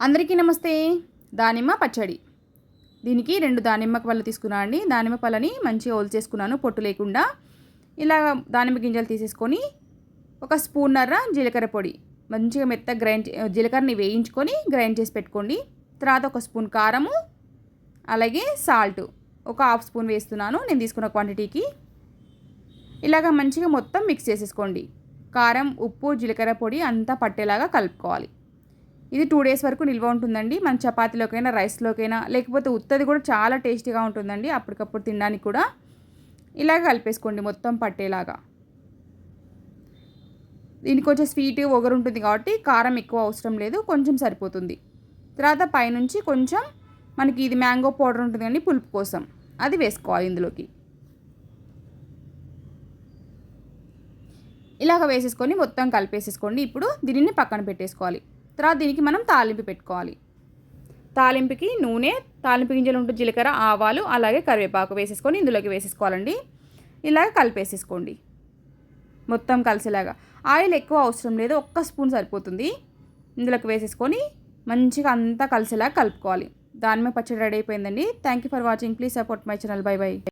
అందరికీ నమస్తే. దానిమ్మ పచ్చడి. దీనికి రెండు దానిమ్మ పళ్ళు తీసుకున్నాను అండి. దానిమ్మ పళ్ళని మంచిగా ఓల్ చేసుకున్నాను పొట్టు లేకుండా. ఇలా దానిమ్మ గింజలు తీసేసుకొని ఒక స్పూన్నర జీలకర్ర పొడి. మంచిగా మెత్త గ్రైండ్ జీలకర్రని వేయించుకొని గ్రైండ్ చేసి పెట్టుకోండి. తర్వాత ఒక స్పూన్ కారము అలాగే సాల్ట్. ఒక హాఫ్ స్పూన్ వేస్తున్నాను నేను తీసుకున్న క్వాంటిటీకి. ఇలాగ మంచిగా మొత్తం మిక్స్ చేసేసుకోండి. కారం ఉప్పు జీలకర్ర పొడి అంతా పట్టేలాగా కలుపుకోవాలి. ఇది టూ డేస్ వరకు నిల్వ ఉంటుందండి. మన చపాతీలోకైనా రైస్లోకైనా లేకపోతే ఉత్తది కూడా చాలా టేస్టీగా ఉంటుందండి అప్పటికప్పుడు తినడానికి కూడా. ఇలాగ కలిపేసుకోండి మొత్తం పట్టేలాగా. దీనికి కొంచెం స్వీట్ ఒగరు ఉంటుంది కాబట్టి కారం ఎక్కువ అవసరం లేదు కొంచెం సరిపోతుంది. తర్వాత పైనుంచి కొంచెం మనకి ఇది మ్యాంగో పౌడర్ ఉంటుంది కానీ పులుపు కోసం. అది వేసుకోవాలి ఇందులోకి. ఇలాగ వేసేసుకొని మొత్తం కలిపేసేసుకోండి. ఇప్పుడు దీనిని పక్కన పెట్టేసుకోవాలి. తర్వాత దీనికి మనం తాలింపు పెట్టుకోవాలి. తాలింపుకి నూనె తాలింపు గింజలు ఉంటుంది జీలకర్ర ఆవాలు అలాగే కరివేపాకు వేసేసుకొని ఇందులోకి వేసేసుకోవాలండి. ఇలాగ కలిపేసేసుకోండి. మొత్తం కలిసేలాగా. ఆయిల్ ఎక్కువ అవసరం లేదు ఒక్క స్పూన్ సరిపోతుంది. ఇందులోకి వేసేసుకొని మంచిగా అంతా కలిసేలాగా కలుపుకోవాలి. దాని మీద పచ్చడి రెడీ అయిపోయిందండి. Thank you for watching please support my channel bye bye